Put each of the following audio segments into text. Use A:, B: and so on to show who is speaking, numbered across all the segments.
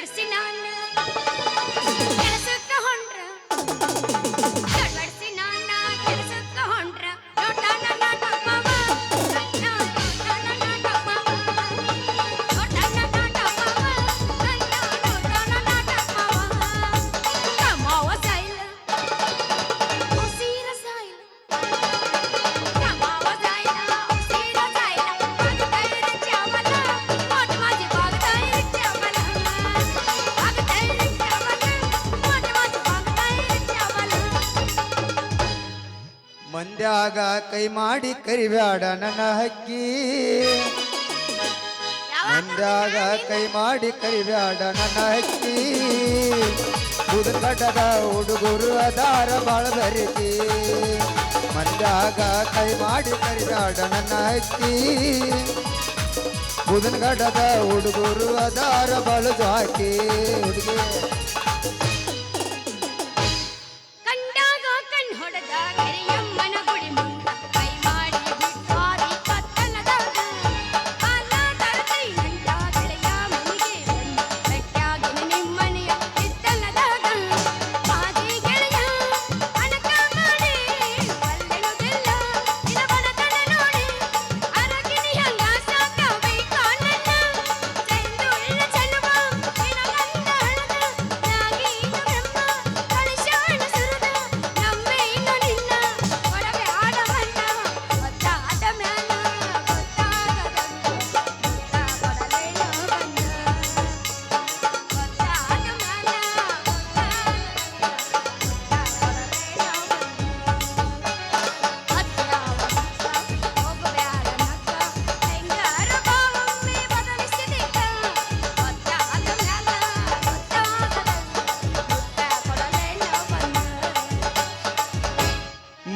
A: ನಾನು. ಕೆಲಸಕ್ಕೆ ಹೊಂಟ್ರ.
B: ಮಂದ್ಯಾಗ ಕೈ ಮಾಡಿ ಕರಿಬ್ಯಾಡ ನನ್ನ ಹಕ್ಕಿ. ಮಂದ್ಯಾಗ ಕೈ ಮಾಡಿ ಕರಿಬ್ಯಾಡ ನನ್ನ ಹಕ್ಕಿ. ಬುದಕಟ್ಟದ ಹುಡುಗರು ಅದಾರ ಬಾಳ ಬೆರಿತಿ. ಮಂದ್ಯಾಗ ಕೈ ಮಾಡಿ ಕರಿಬ್ಯಾಡ ನನ್ನ ಹಕ್ಕಿ. ಬುದನಗಡದ ಹುಡುಗರು ಅದಾರ ಬಾಳು ಹಾಕಿ ಹುಡುಗಿ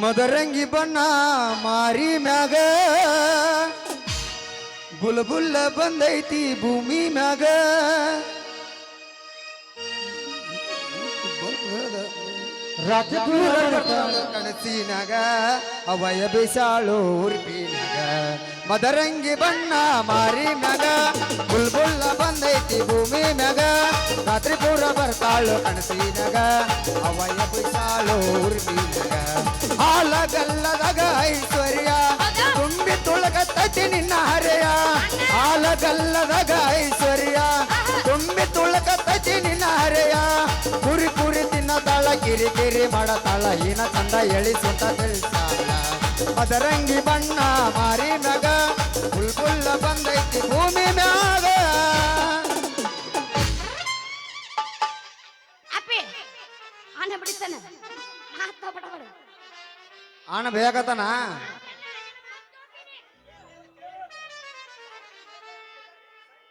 B: ಮದರಂಗಿ ಬಣ್ಣ ಮಾರಿ ಮ್ಯಾಗ. ಬುಲ್ಬುಲ್ಲ ಬಂದೈತಿ ಭೂಮಿ ಮ್ಯಾಗ. ಕನಸಿನಾಗ ಅವಯ ಬಿಸಾಳು ಉರ್ಪಿನಾಗ. ಮದರಂಗಿ ಬಣ್ಣ ಮಾರಿ ಮ್ಯಾಗ ಬುಲ್ಬುಲ್ಲ ಬಂದೈತಿ ಭೂಮಿ ಮ್ಯಾಗ. ರಾತ್ರಿ ಪೂರ ಬರ್ತಾಳು ಕಣಸಿನಾಗ ಅವಯ ಬಿಸಾಳು ಉರ್ಪಿನಾಗ. ಹಾಲಗಲ್ಲದಾಗ ಐಶ್ವರ್ಯ. ತುಂಬಿ ತುಳಗತ್ತತಿ ನಿನ್ನ ಹರೆಯ. ಹಾಲಗಲ್ಲದಾಗ ಐಶ್ವರ್ಯ. ತುಂಬಿ ತುಳಗತ್ತತಿ ನಿನ್ನ ಹರೆಯ. ಕುರಿ ಕುರಿ ತಿನ್ನತಾಳ ಕಿರಿ ಕಿರಿ ಮಾಡತಾಳ ಹೀನ ಚಂದ ಎಳಿಸುತ್ತ ತಿಳಿಸಾಳ ಅದರಂಗಿ ಬಣ್ಣ ಮಾರಿ ನಗ ಬುಲ್ಬುಲ್ಲ ಬಂದೈತಿ ಭೂಮಿ ಮ್ಯಾಗ.
A: ಆನ
B: ಬೇಕತನ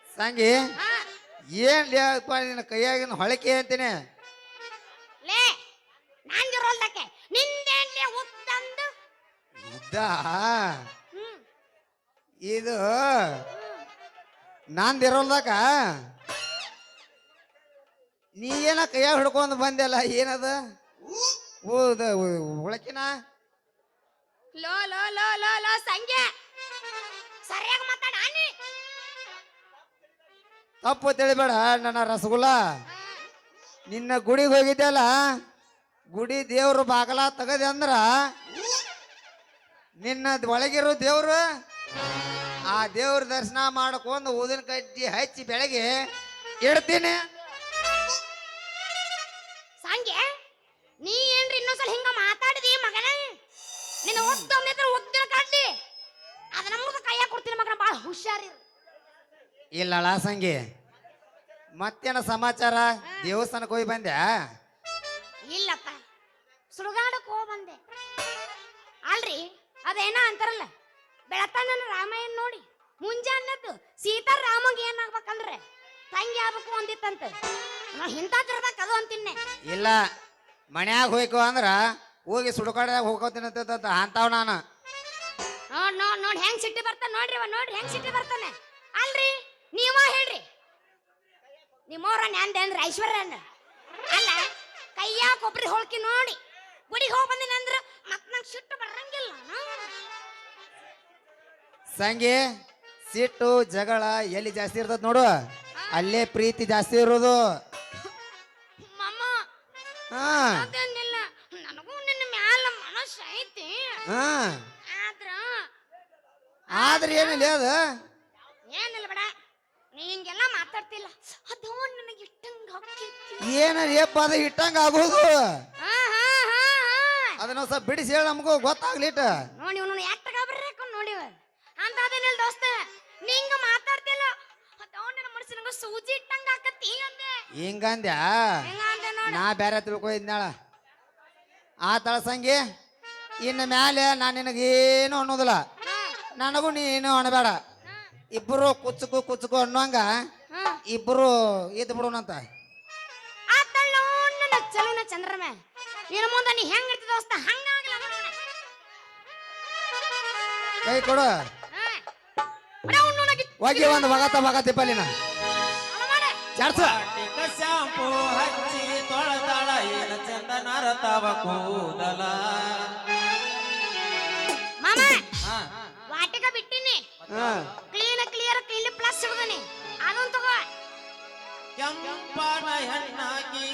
B: ಸಂಗಿ ಏನ್ ಲೇಪ್ಪ ನಿನ್ನ ಕೈಯಾಗಿನ ಹೊಳಕೆ ಅಂತೀನಿ ಉದ್ದ ಇದು ನಂದಿರೋಲ್ದಾಗ ನೀ ಏನ ಕೈಯಾಗ ಹಿಡ್ಕೊಂಡು ಬಂದೆಲ್ಲ ಏನದ ಓದ ಉಳಕಿನ
A: ಲೋ ಲೋ ಲೋ ಲೋ ಲೋ ಸಂಖ್ಯೆ ಸರಿಯಾಗಿ ಮಾತಾಡ ನೀ
B: ತಪ್ಪು ತಿಳಿಬೇಡ, ನನ್ನ ರಸಗುಲ್ಲ. ನಿನ್ನ ಗುಡಿಗೆ ಹೋಗಿದ್ದೆಲ್ಲ ಗುಡಿ ದೇವ್ರು ಬಾಗಲ ತೆಗದೆ ಅಂದ್ರ, ನಿನ್ನ ಒಳಗಿರೋ ದೇವ್ರು ಆ ದೇವ್ರ ದರ್ಶನ ಮಾಡ್ಕೊಂಡು ಊದಿನ ಕಡ್ಡಿ ಹಚ್ಚಿ ಬೆಳಗ್ಗೆ ಇಡ್ತೀನಿ.
A: ಹುಷಾರಿರು.
B: ಇಲ್ಲ ಸಂಗಿ ಮತ್ತೇನ ಸಮಾಚಾರ? ದೇವಸ್ಥಾನಕ್ಕೆ ಹೋಗಿ ಬಂದ್ಯಾ?
A: ಇಲ್ಲಪ್ಪ ಸುಡುಗಾಡಕ್ಕೆ ಹೋಗ್ ಬಂದೆ. ಅಲ್ರಿ ಅದೇನ ಅಂತಾರಲ್ಲ ಬೆಳತಾನ ರಾಮಾಯಣ ನೋಡಿ ಮುಂಜಾನೆದ್ದು ಸೀತಾ ರಾಮಗೆ ಏನಾಗ್ಬೇಕಂದ್ರೆ ತಂಗಿ ಆಗ್ಬೇಕು ಅಂದಿತ್ತಂತ. ನಾ ತಿರ್ದಾಗ ಅದು ಅಂತಿನ್ನೆ.
B: ಇಲ್ಲ ಮನ್ಯಾಗ ಹೋಯ್ಕೋ ಅಂದ್ರ ಹೋಗಿ ಸುಡುಗಾಡ್ದಾಗ ಹೋಗೋತೀನಿ ಅಂತ ಅಂತಾವ್ ನಾನು.
A: ನೋಡ್ ನೋಡ್ ನೋಡ್ ಹೆಂಗ್ ಸಿಟ್ಟಿ ಬರ್ತಾನೆ ನೋಡ್ರಿ ಅವ ನೋಡ್ರಿ ಹೆಂಗ್ ಸಿಟ್ಟಿ ಬರ್ತಾನೆ. ಅಲ್ರಿ ನೀವ ಹೇಳ್ರಿ. ನಿಮ್ಮವ್ರ ನಂದ ಅಂದ್ರೆ ಐಶ್ವರ್ಯನ ಅಲ್ಲ ಕೈಯ ಕೊಬ್ಬರಿ ಹೋಳ್ಕಿ ನೋಡಿ. ಗುಡಿಗೆ ಹೋಗಿ ಬಂದಿನ ಅಂದ್ರ ಮತ್ ನಂಗೆ ಸಿಟ್ಟು ಬರಂಗಿಲ್ಲ.
B: ಸಂಗಿ ಸಿಟ್ಟು ಜಗಳ ಎಲ್ಲಿ ಜಾಸ್ತಿ ಇರ್ತದ ನೋಡು. ಅಲ್ಲೇ ಪ್ರೀತಿ ಜಾಸ್ತಿ ಇರೋದು.
A: ಮಮ್ಮ
B: ಹಾ.
A: ನನಗೂ ನಿನ್ನ ಮ್ಯಾಲ ಮನಸ್ಸು ಐತಿ.
B: ಹಾ.
A: ಆದ್ರೆ
B: ಏನಿಲ್ಲ ಅದ?
A: ಏನಿಲ್ಲ ಬೇಡ. ನೀ ಹಿಂಗೆಲ್ಲ ಮಾತಾಡ್ತಿಲ್ಲ. ಅದು ನನಗೆ ಇಟ್ಟಂಗ.
B: ಏನ ಏಪ್ಪ ಅದ ಇಟ್ಟಂಗ ಆಗೋದು? ಅದನ್ನ ಸ್ವಲ್ಪ ಬಿಡಿಸಿ ಹೇಳ ನಮಗೂ ಗೊತ್ತಾಗ್ಲಿಟ
A: ನೋಡಿ ಇವನು ಎಟ್ಟ ಗಾಬರಿ ನೋಡಿ ಅಂತ ಅದೇನಿಲ್ಲ ದೋಸ್ತ. ನೀ ಹಿಂಗ ಮಾತಾಡ್ತಿಲ್ಲ. ನನ್ನ ಮನಸ್ಸಿನಂಗ ಸೂಜಿ ಇಟ್ಟಂಗ ಆಕತಿ ಅಂದೆ.
B: ಹಿಂಗಂದ್ಯಾ? ನಾ ಬೇರೆ ತಿಳ್ಕೊಯ್ದ್ನಾಳ ಆ ತಳಸಂಗಿ ಇನ್ನು ಮ್ಯಾಲೆ ನಾನು ನಿನಗೇನು ಅನ್ನೋದಿಲ್ಲ. ನನಗೂ ನೀನು ಅನ್ನಬೇಡ ಇಬ್ಬರು ಕುಚ್ಚಕು ಕುಚ್ಚಕು ಅನ್ನೋಂಗ
A: ಹಾ.
B: ಇಬ್ಬರು ಇದ್ದು ಬಿಡೋಣಂತ.
A: ಚಲುನ ಚಂದ್ರಮೆ. ನಿನ್ನ ಮುಂದೆ ನೀ ಹೆಂಗ್ ಇರ್ತಿ ದೋಸ್ತ? ಹಂಗಾಗಲ್ಲ
B: ಕೈ ಕೊಡು. ಹೋಗಿ ಒಂದು
C: ಶಾಂಪು ಹಚ್ಚಿ ತೊಳೆದಾಳ ಏನ ಚಂದ ನರತವ ಕೂದಲ.
A: ಮಾಮ. ಬಿಟ್ಟಿನಿ. ಕ್ಲೀನ್ ಕ್ಲಿಯರ್ ಕ್ಲೀನ್ ಪ್ಲಸ್ ಸಿಗುದನಿ ಅದೊಂದು ತಗೋ.
C: ಕೆಂಪನ ಹೆಣ್ಣಾಗಿ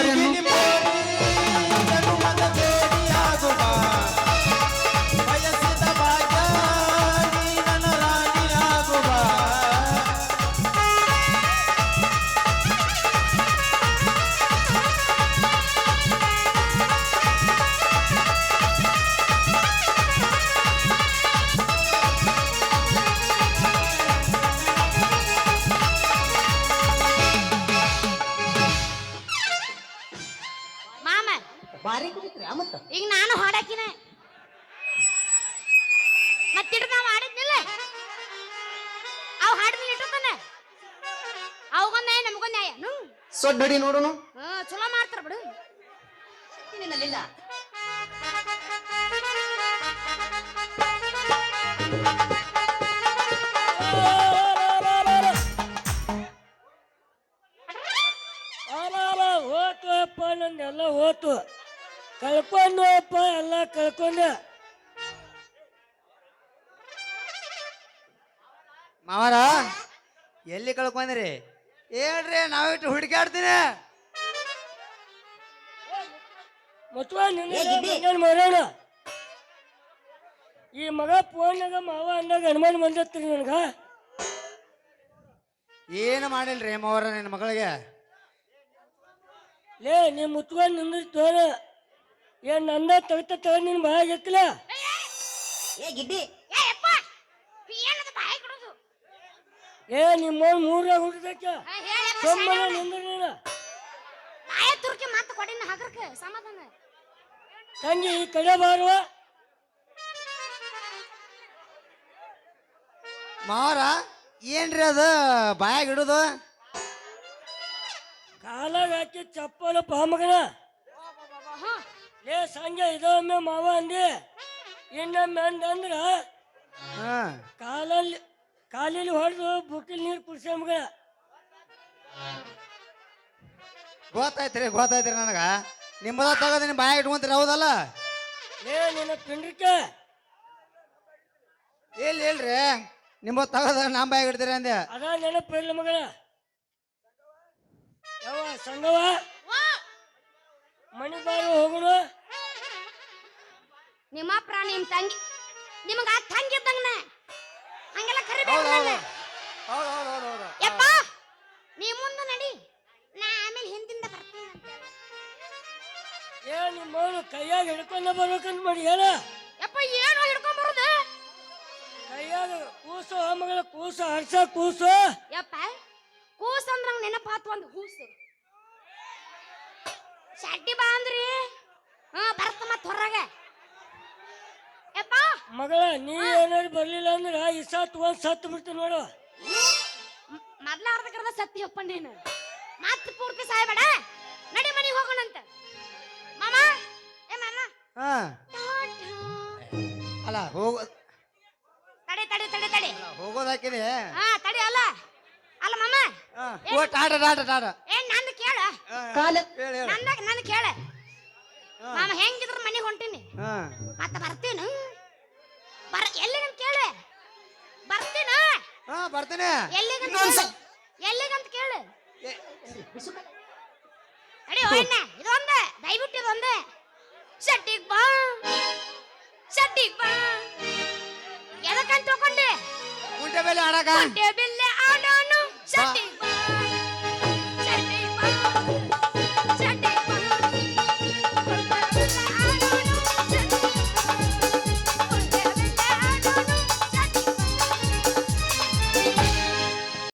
B: ಚುರುಮರಿಯನ್ನು?
D: ಬಾರಿ ಕುಡಿತ್ರಿ ಮತ್ತ?
A: ಈಗ ನಾನು ಹಾಡಾಕಿನ. ಮತ್ತಿಟ್ಟು ನಾವು ಹಾಡಿದ್ನಿಲ್ಲ? ಅವ್ ಹಾಡಿದ್ನ ಇಟ್ಟತಾನ? ಅವಗೊಂದ ನ್ಯಾಯ ನಮಗೊಂದ ನ್ಯಾಯ. ಹ್ಞೂ
D: ಸೊಡ್ಡಡಿ ನೋಡುನು.
A: ಹ್ಮ್ ಚಲೋ ಮಾಡ್ತಾರ ಬಿಡು.
D: ನಿನ್ನಲ್ಲಿಲ್ಲ.
E: ಹೋತು ಅಪ್ಪ ನಂದೆಲ್ಲ ಹೋತು. ಕಳ್ಕೊಂಡು ಅಪ್ಪ ಎಲ್ಲ ಕಳ್ಕೊಂಡ.
B: ಮಾವರ ಎಲ್ಲಿ ಕಳ್ಕೊಂಡ್ರಿ? ಹೇಳ್ರಿ ನಾವಿಟ್ಟು ಹುಡುಕಾಡ್ತೀನಿ
E: ಮರೋಣ ಈ ಮಗ ಫೋನ್ಯಾಗ ಮಾವ ಅಂದಾಗ ಅನುಮಾನ ಬಂದತ್ರಿ ನನಗ?
B: ಏನು ಮಾಡಿಲ್ರಿ ಮಾವರ ನಿನ್ನ ಮಗಳಿಗೆ?
E: ಲೇ ನೀ ನಿಂದ್ರಿ ನಿಂದಿರ್ತೋನ ಏನ್ ನಂದ ತವಿತ ತಗ ನಿನ್ ಬಾಯಾಗ ಎತ್ತಲ
D: ಏ ಗಿಡ್ಡಿ.
A: ಏ
E: ನಿಮ್ಮ
A: ಮೂರ ಹೇಳಪ್ಪ
E: ಸೊಮ್ಮನೆ
A: ಶಾಣೆ.
E: ನಿಂದ್ರ ನೀನ.
A: ಬಾಯ ತುರ್ಕಿ ಕೊಡಿನ ಹಗರ್ಕ ಸಮಾಧಾನ.
E: ತಂಗಿ ಈ ಕಡೆ ಬಾರುವ
B: ಮಾವರ ಏನ್ರಿ ಅದು? ಬಾಯಾಗ ಇಡುದು?
E: ಕಾಲಾಗ ಹಾಕಿ ಚಪ್ಪಲ ಪಾಮಗನ
A: ಹಾ
E: ಲೇ ಸಂಜೆ ಇದೊಮ್ಮೆ ಮಾವ ಅಂದಿ. ಇನ್ನೊಮ್ಮೆ ಅಂತಂದ್ರ
B: ಹಾ.
E: ಕಾಲಲ್ಲಿ ಕಾಲಲ್ಲಿ ಹೊಡೆದು ಬುಕ್ಕಿಲ್ ನೀರು ಕುಡ್ಸ ಮಗ
B: ಗೊತ್ತಾಯ್ತ್ರಿ ಗೊತ್ತಾಯ್ತ್ರಿ ನನಗ. ನಿಮ್ಮದ ತಗದ ನಿಮ್ಮ ಬಾಯ ಇಟ್ಕೊಂತೀರಿ ಹೌದಲ್ಲ?
E: ಲೇ ನಿನ್ನ ಪಿಂಡ್ರಿಕೆ.
B: ಎಲ್ಲಿ ಇಲ್ರಿ ನಿಮ್ಮ ತಗದ ನಮ್ಮ ಬಾಯ ಇಡ್ತೀರಿ ಅಂದೆ.
E: ಅದ ನೆನಪಿರ್ಲಿ ಮಗಳ. ಯಾವ ಸಂಗವ ಮಣಿ ಬಾರು ಹೋಗೋಣ.
A: ನಿಮ್ಮ ಪ್ರಾಣಿ ನಿಮ್ ತಂಗಿ. ನಿಮಗ ತಂಗಿ ಇದ್ದಂಗನ ಹಂಗೆಲ್ಲ ಕರಿಬೇಕು ಯಪ್ಪ ನೀ ಮುಂದೆ ನಡಿ. ನಾ ಆಮೇಲೆ ಹಿಂದಿಂದ ಬರ್ತೀನಿ ಅಂತ
E: ಏ ನಿಮ್ಮವನು ಕೈಯಾಗ ಹಿಡ್ಕೊಂಡು ಬರ್ಬೇಕಂತ ಮಾಡಿ ಹೇಳ.
A: ಯಪ್ಪ ಏನು ಹಿಡ್ಕೊಂಡ್ ಬರೋದು.
E: ಕೈಯಾಗ ಕೂಸು ಮಗಳ ಕೂಸು ಹರ್ಸ ಕೂಸು.
A: ಯಪ್ಪ ಕೂಸು ಅಂದ್ರೆ ನಂಗೆ ನೆನಪಾತು ಒಂದು ಕೂಸು ಶಡ್ಡಿ ಬಾ ಅಂದ್ರಿ. ಹಾ ಬರ್ತ ಮತ್ ಹೊರಗೆ. ಯಪ್ಪ.
E: ಮಗಳ ನೀ ಏನಾರು ಬರ್ಲಿಲ್ಲ ಅಂದ್ರ ಈ ಸತ್ ಒಂದ್ ಸತ್ತು ಬಿಡ್ತು ನೋಡು.
A: ಮೊದ್ಲ ಅರ್ಧ ಕರ್ದ ಸತ್ತಿ ಅಪ್ಪ ನೀನು. ಮತ್ ಪೂರ್ತಿ ಸಾಯ್ಬೇಡ. ನಡಿ ಮನೆಗೆ ಹೋಗೋಣಂತ. ಮಾಮ. ಏ ಮಾಮ.
B: ಹಾ.
A: ಟಾಟಾ.
B: ಅಲ್ಲ ಹೋಗ
A: ತಡಿ ತಡಿ ತಡಿ ತಡಿ.
B: ಹೋಗೋದಾಕಿದೆ
A: ಹಾ ತಡಿ ಅಲ್ಲ. ಅಲ್ಲ ಮಾಮ.
B: ಓ ಟಾಟ ಟಾಟ ಟಾಟ.
A: ಏ
D: ಕಾಲ
B: ಹೇಳಿ ಹೇಳಿ.
A: ನಂದಾಗ ನಂದು ಕೇಳ ಮಾಮ ಹೆಂಗಿದ್ರ ಮನೆಗೆ ಹೊಂಟೀನಿ.
B: ಹಾ.
A: ಮತ್ತ ಬರ್ತೀನಿ? ಬರ ಎಲ್ಲಿಗಂತ ಕೇಳು? ಬರ್ತೀನ?
B: ಹಾ ಬರ್ತೀನಿ.
A: ಎಲ್ಲಿಗೆ ಕೇಳು. ಎಲ್ಲಿಗಂತ ಕೇಳು. ಅಡಿ ಹೋಯ್ನ ಇದೊಂದ. ದಯವಿಟ್ಟು ಇದೊಂದ. ಶಟ್ಟಿಗ್ ಬಾ. ಶಟ್ಟಿಗ್ ಬಾ. ಎದಕ್ಕಂತ ತಗೊಂಡೆ?
B: ಕುಂಟೆ ಬೆಲೆ ಆಡಕ?
A: ಬಿಲ್ಲೆ ಆಡೋನು. ಶಟ್ಟಿಗ್